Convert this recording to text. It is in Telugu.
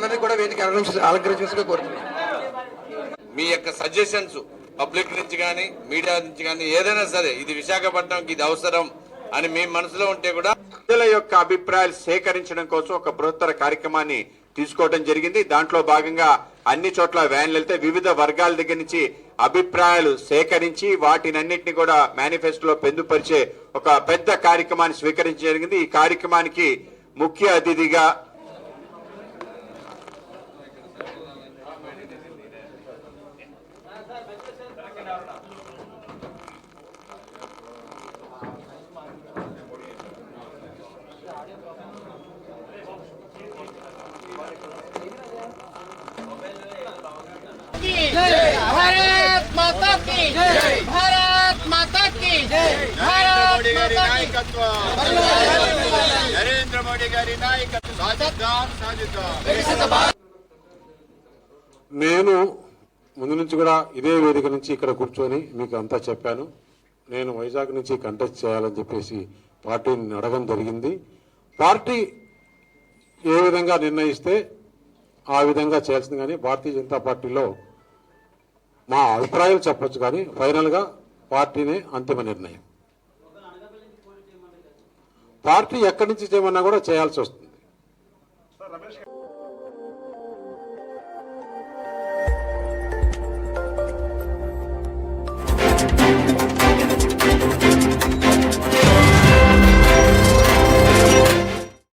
నిమిషాలు అలంకరించాల్సిగా కోరుతున్నాను మీ యొక్క సజెషన్స్ పబ్లిక్ నుంచి కానీ మీడియా నుంచి కానీ ఏదైనా సరే ఇది విశాఖపట్నంకి ఇది అవసరం అని మీ మనసులో ఉంటే కూడా ప్రజల యొక్క అభిప్రాయాలు సేకరించడం కోసం ఒక బృహత్తర కార్యక్రమాన్ని తీసుకోవడం జరిగింది. దాంట్లో భాగంగా అన్ని చోట్ల వ్యాన్లు వెళ్తే వివిధ వర్గాల దగ్గర నుంచి అభిప్రాయాలు సేకరించి వాటినన్నింటినీ కూడా మేనిఫెస్టోలో పొందుపరిచే ఒక పెద్ద కార్యక్రమాన్ని స్వీకరించడం జరిగింది. ఈ కార్యక్రమానికి ముఖ్య అతిథిగా भारत माता की भारत माता की भारत माता की నరేంద్ర మోడీ గారి నాయకత్వం సాధిద్దాం సాధిద్దాం నేను ముందు నుంచి కూడా ఇదే వేదిక నుంచి ఇక్కడ కూర్చొని మీకు అంతా చెప్పాను నేను వైజాగ్ నుంచి కంటెస్ట్ చేయాలని చెప్పేసి పార్టీని అడగడం జరిగింది పార్టీ ఏ విధంగా నిర్ణయిస్తే ఆ విధంగా చేయాల్సింది కానీ భారతీయ జనతా పార్టీలో మా అభిప్రాయాలు చెప్పచ్చు కానీ ఫైనల్గా పార్టీనే అంతిమ నిర్ణయం పార్టీ ఎక్కడి నుంచి చేయమన్నా కూడా చేయాల్సి వస్తుంది